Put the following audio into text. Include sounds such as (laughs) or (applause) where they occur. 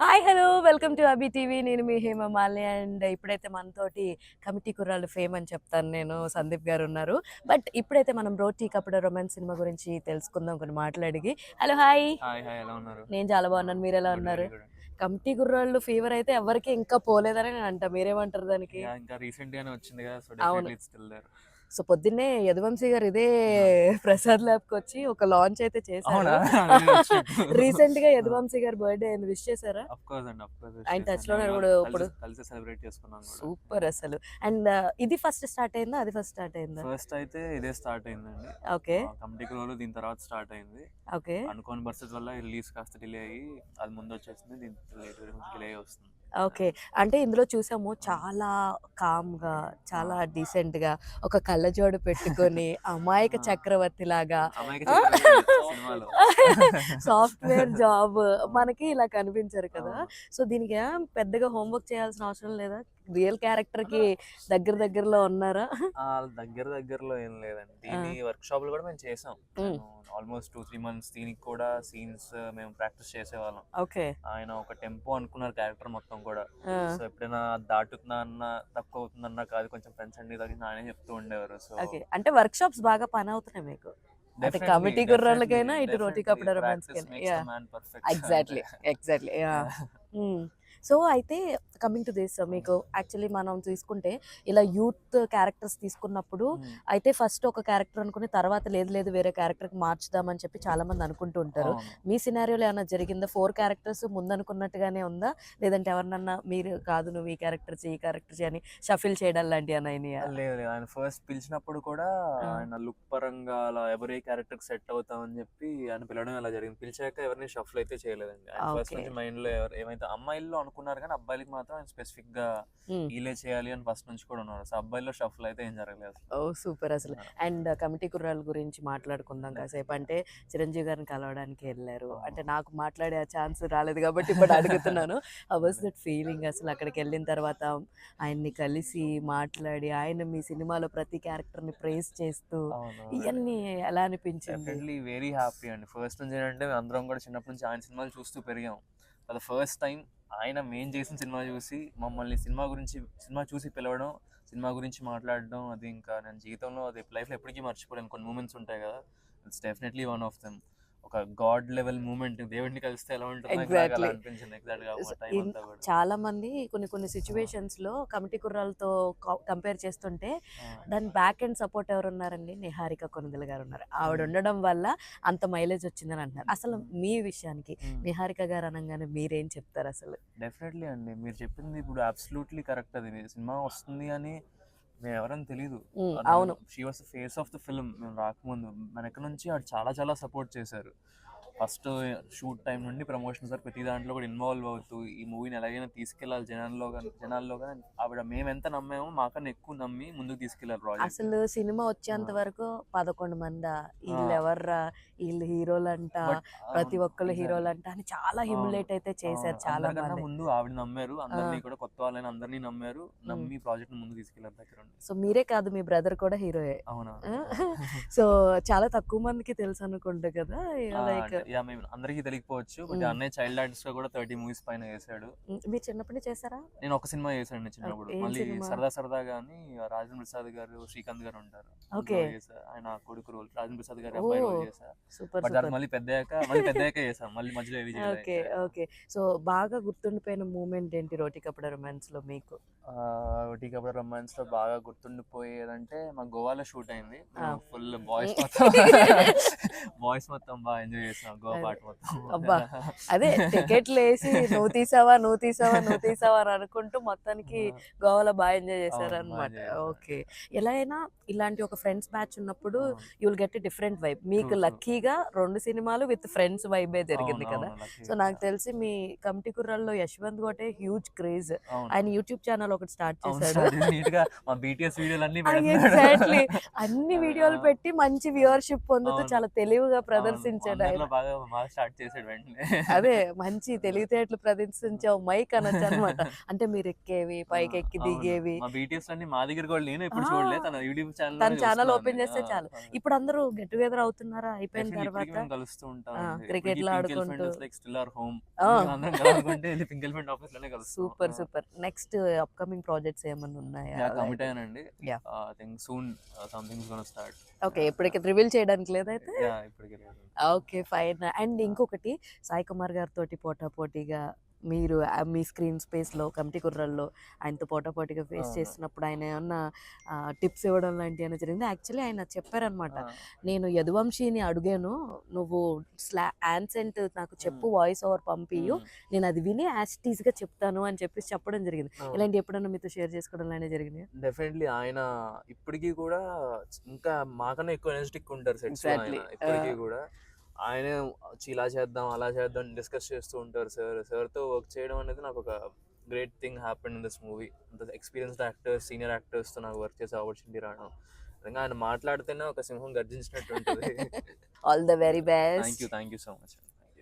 Hi hello welcome to Abhi TV. నేను మీ Hemamali and ఇప్పుడైతే మనతోటి కమిటీ కుర్రాళ్ళు ఫేమ్ అని చెప్తాను నేను. సందీప్ గారు ఉన్నారు. బట్ ఇప్పుడైతే మనం రోటీ కపడ రొమాన్స్ సినిమా గురించి తెలుసుకుందాం కొన్ని మాట్లాడిగి హలో హాయ్. నేను చాలా బాగున్నాను. మీరు ఎలా ఉన్నారు. కమిటీ కుర్రాళ్ళు ఫీవర్ అయితే ఎవరికి ఇంకా పోలేదని నేను అంట. మీరేమంటారు దానికి? Yeah, ఇంకా రీసెంట్ గానే వచ్చింది కదా సో అవును. సో పొద్దున్నే యదువంశీ గారు ఇదే ప్రసాద్ ల్యాబ్కి వచ్చి ఒక లాంచ్ అయితే చేశారు. (laughs) రీసెంట్గా యదువంశీ గారు బర్త్డే అయింది. విష్ చేశారా? ఆయన touch లోనే కూడా ఇప్పుడు- కలిసి సెలబ్రేట్ చేసుకున్నాం సూపర్ అసలు. అండ్ ఇది ఫస్ట్ స్టార్ట్ అయిందా? అది ఫస్ట్ స్టార్ట్ అయిందా? ఫస్ట్ అయితే ఇదే స్టార్ట్ అయిందండి. ఓకే. కమిటీ రోజు దీని తర్వాత స్టార్ట్ అయింది. ఓకే. అనుకోని పరిస్థితి వల్ల రిలీజ్ కాస్త డిలే అయ్యి అది ముందు వచ్చేసింది దీని లేట్ డిలే వస్తుంది. ఓకే. అంటే ఇందులో చూసాము చాలా కామ్గా చాలా డీసెంట్గా ఒక కళ్ళజోడు పెట్టుకొని అమాయక. (laughs) చక్రవర్తి లాగా సాఫ్ట్వేర్ జాబ్ (laughs) మనకి ఇలా కనిపించారు కదా. సో దీనికి పెద్దగా హోంవర్క్ చేయాల్సిన అవసరం లేదా? రియల్ క్యారెక్టర్కి దగ్గర దగ్గరలో ఉన్నారా? దగ్గర దగ్గరలో ఏం లేదండి. దీని వర్క్ షాపులు కూడా మేము చేసాం. ఆల్మోస్ట్ టూ త్రీ మంత్స్ దీనికి కూడా సీన్స్ మేము ప్రాక్టీస్ చేసేవాళ్ళం. ఓకే. ఆయన ఒక టెంపో అనుకున్నారు క్యారెక్టర్ మొత్తం కూడా. సో ఎప్పుడైనా దాటుతున్నా అన్న తక్కువ అవుతుందన్నా కాదు కొంచెం పెంచండి తగ్గింది ఆయనే చెప్తూ ఉండేవారు. So okay. అంటే వర్క్ షాప్స్ బాగా పని అవుతున్నాయి మీకు. అటు committee కుర్రాళ్ళకైనా, ఇటు రోటీ కపడ. ఎగ్జాక్ట్లీ ఎగ్జాక్ట్లీ సో అయితే కమింగ్ టు దిస్ మీకు యాక్చువల్లీ మనం తీసుకుంటే ఇలా యూత్ క్యారెక్టర్స్ తీసుకున్నప్పుడు అయితే ఫస్ట్ ఒక క్యారెక్టర్ అనుకుని తర్వాత లేదు లేదు వేరే క్యారెక్టర్కి మార్చుదామని చెప్పి చాలా మంది అనుకుంటూ ఉంటారు. మీ సినారియోలో ఏమైనా జరిగిందా? ఫోర్ క్యారెక్టర్స్ ముందు అనుకున్నట్టుగానే ఉందా? లేదంటే ఎవరినన్నా మీరు కాదు నువ్వు ఈ క్యారెక్టర్ చేయి ఈ క్యారెక్టర్ చేయని షఫిల్ చేయడం లాంటివి అని లేదు లేదు. ఆయన ఫస్ట్ పిలిచినప్పుడు కూడా. ఆయన లుక్ పరంగా అలా ఎవరి క్యారెక్టర్ సెట్ అవుతామని చెప్పి ఆయన పిలవడం అలా జరిగింది. పిలిచాక ఎవరిని షఫల్ అయితే చేయలేదండి ఫస్ట్. నుంచి మైండ్లో ఏమైతే అమ్మాయిల్లో అనుకున్నారు కానీ అబ్బాయిలకి మాత్రం ఆయన స్పెసిఫిక్గా Hmm. వీలే చేయాలి అని ఫస్ట్ నుంచి కూడా ఉన్నారు. సో అబ్బాయిలో షఫల్ అయితే ఏం జరగలేదు ఓ సూపర్ అసలు. అండ్ కమిటీ కుర్రాళ్ళ గురించి మాట్లాడుకుందాం కాసేపు. అంటే చిరంజీవి గారిని కలవడానికి వెళ్ళారు. అంటే నాకు మాట్లాడే ఛాన్స్ రాలేదు కాబట్టి ఇప్పుడు అడుగుతున్నాను. వాజ్ దట్ ఫీలింగ్ అసలు అక్కడికి వెళ్ళిన తర్వాత? ఆయన్ని కలిసి మాట్లాడి ఆయన మీ సినిమాలో ప్రతి క్యారెక్టర్ని ప్రేస్ చేస్తూ ఇవన్నీ ఎలా అనిపించింది? వెరీ హ్యాపీ అండి. ఫస్ట్ నుంచి మేము అందరం కూడా చిన్నప్పటి నుంచి ఆయన సినిమాలు చూస్తూ పెరిగాం. అది ద ఫస్ట్ టైం ఆయన మేం చేసిన సినిమా చూసి మమ్మల్ని సినిమా గురించి సినిమా చూసి పిలవడం సినిమా గురించి మాట్లాడడం అది ఇంకా నేను జీవితంలో అది లైఫ్లో ఎప్పటికీ మర్చిపోలేను. కొన్ని మూమెంట్స్ ఉంటాయి కదా it's definitely one of them ఒక గాడ్ లెవెల్ మూమెంట్ దేవుడిని కలిస్తే ఎలా ఉంటుంది చాలా మంది కొన్ని కొన్ని సిచ్యువేషన్స్లో కమిటీ కుర్రాలతో కంపేర్ చేస్తుంటే దాని బ్యాక్ అండ్ సపోర్ట్ ఎవరు ఉన్నారండి? నిహారిక కొనుదల గారు ఉన్నారు. ఆవిడ ఉండడం వల్ల అంత మైలేజ్ వచ్చిందని అంటున్నారు. అసలు మీ విషయానికి. నిహారిక గారు అనగానే మీరేం చెప్తారు అసలు? డెఫినెట్లీ అండి. మీరు చెప్పింది ఇప్పుడు అబ్సల్యూట్లీ కరెక్ట్ అది. సినిమా వస్తుంది అని మేము ఎవరైనా తెలియదు అవును. She was face of the film మేము రాకముందు ఎక్కడి నుంచి ఆవిడ చాలా చాలా సపోర్ట్ చేశారు. ఫస్ట్ షూట్ టైం నుండి ప్రమోషన్స్ వరకు ప్రతి దాంట్లో కూడా ఇన్వాల్వ్ అవుతూ ఈ మూవీని ఎలాగైనా తీసుకెళ్ళాలి జనాల్లో కానీ జనాల్లో కానీ. ఆవిడ మేము ఎంత నమ్మామో మాకన్నా ఎక్కువ నమ్మి ముందుకు తీసుకెళ్ళాలి ప్రాజెక్ట్ అసలు సినిమా వచ్చేంత. వరకు పదకొండు మందా? వీళ్ళు. ఎవర్రా? వీళ్ళు హీరోలంట ప్రతి ఒక్కళ్ళు హీరోలంట అని చాలా హిమ్యులేట్ అయితే చేశారు చాలా మంది. ముందు ఆవిడ నమ్మారు అందరినీ కూడా కొత్త వాళ్ళని అందరినీ నమ్మారు నమ్మి ప్రాజెక్ట్ ముందు తీసుకెళ్ళారు దగ్గర సో మీరే కాదు మీ బ్రదర్ కూడా హీరోయే అవునా? (laughs) సో చాలా తక్కువ మందికి తెలుసు అనుకుంటా కదా? లైక్ అంటే, యా మేము అందరికీ తెలియకపోవచ్చు బట్ మ్మ్. అన్నయ్య చైల్డ్ ఆర్టిస్ట్గా కూడా థర్టీ మూవీస్ పైన చేశాడు. మీరు చిన్నప్పటి నుంచి చేశారా? నేను ఒక సినిమా చేశాను చిన్నప్పుడు. మళ్ళీ? సరదా సరదాగా అని రాజేంద్ర ప్రసాద్ గారు శ్రీకాంత్ గారు ఉంటారు. ఓకే చేశా. ఆయన కొడుకు రోల్ రాజేంద్ర ప్రసాద్ గారు అబ్బాయి రోల్ ఓ, చేశా సూపర్ బట్ మళ్ళీ పెద్దయ్యాక మళ్ళీ పెద్దయ్యాక చేసాం మళ్ళీ మధ్యలో ఏది ఓకే ఓకే సో బాగా గుర్తుండిపోయిన మూమెంట్ ఏంటి రోటి కపడ రొమాన్స్లో మీకు? ఒకటి కబడ్డీ రొమాన్స్లో బాగా గుర్తుండిపోయేదంటే మా గోవాలో షూట్ అయింది. ఫుల్ బాయ్స్ మొత్తం. (laughs) (laughs) బాయ్స్ మొత్తం బాగా ఎంజాయ్ చేసాం అబ్బా. అదే టికెట్లు వేసి నువ్వు తీసావా నువ్వు తీసావా నువ్వు తీసావా అని అనుకుంటూ మొత్తానికి గోవాలో బాగా ఎంజాయ్ చేశారు. అనమాట. ఓకే. ఎలా అయినా ఇలాంటి ఒక ఫ్రెండ్స్ బ్యాచ్ ఉన్నప్పుడు you will get different vibe. మీకు. లక్కీగా రెండు సినిమాలు విత్ ఫ్రెండ్స్ వైబే జరిగింది కదా. సో నాకు తెలిసి మీ committee కుర్రాల్లో Yashwant got a huge craze ఆయన యూట్యూబ్ ఛానల్ ఒకటి స్టార్ట్ చేశాడు. అన్ని ఎగ్జాక్ట్లీ అన్ని వీడియోలు. పెట్టి మంచి వ్యూవర్షిప్ పొందుతూ. చాలా తెలివిగా ప్రదర్శించాడు ఆయన. బాగా బాగా బాగా స్టార్ట్ చేసాడు వెంటనే. అదే మంచి తెలివితేటలు ప్రదర్శించావు మైక్ అనొచ్చు అనమాట అంటే మీరు ఎక్కేవి పైకి ఎక్కి. దిగేవి. మా బీటీఎస్ అన్ని మా దగ్గర కూడా నేను ఎప్పుడు. చూడలేదు తన యూట్యూబ్ ఛానల్ తన ఛానల్ ఓపెన్ చేస్తే చాలు. ఇప్పుడు అందరూ గెట్ టుగెదర్ అవుతున్నారా? అయిపోయిన తర్వాత? కలుస్తూ ఉంటాం ఆ, cricket లో ఆడుకుంటూ. లైక్ స్టిల్ ఆర్ హోమ్ ఆ. అందరం కలుసుకుంటే పింక్ ఎలిఫెంట్ ఆఫీస్లోనే కలుస్తాం. Super super. Next upcoming projects ఏమన్నా ఉన్నాయా? యా కమిట్ అయ్యానండి Yeah. I think soon something gonna start okay ఇప్పటికి రివీల్ చేయడానికి లేదైతే? యా ఇప్పటికే లేదు ఓకే ఫైన్ అండ్ ఇంకొకటి సాయి కుమార్ గారితో పోటా పోటీగా మీరు మీ స్క్రీన్ స్పేస్లో కమిటీ కుర్రల్లో ఆయనతో పోటా పోటీగా ఫేస్ అవును. చేస్తున్నప్పుడు ఆయన ఏమన్నా టిప్స్ ఇవ్వడం లాంటివి ఏమైనా జరిగింది? యాక్చువల్లీ ఆయన చెప్పారనమాట నేను యదువంశీని అడిగాను నువ్వు స్లా యాన్సెంట్ నాకు చెప్పు వాయిస్ ఓవర్ పంపియు నేను అది విని యాస్టీస్గా చెప్తాను అని చెప్పేసి చెప్పడం జరిగింది. ఇలాంటి ఎప్పుడన్నా మీతో షేర్ చేసుకోవడం లాంటివి జరిగినాయి? డెఫినెట్లీ ఆయన ఇప్పటికీ కూడా ఇంకా మాకన్నా ఎక్కువ ఎనర్జెటిక్ ఉంటారు. ఇప్పటికీ. కూడా. ఆయన వచ్చి ఇలా చేద్దాం అలా చేద్దాం డిస్కస్ చేస్తూ ఉంటారు సార్ సార్తో వర్క్ చేయడం అనేది నాకు ఒక great thing happen in this movie అంత ఎక్స్పీరియన్స్డ్ యాక్టర్స్ సీనియర్ యాక్టర్స్తో నాకు వర్క్ చేసే ఆపర్చునిటీ రావడం. నిజంగా ఆయన మాట్లాడితేనే ఒక సింహం గర్జించినట్టు ఉంటుంది. All the very thank best you thank you so much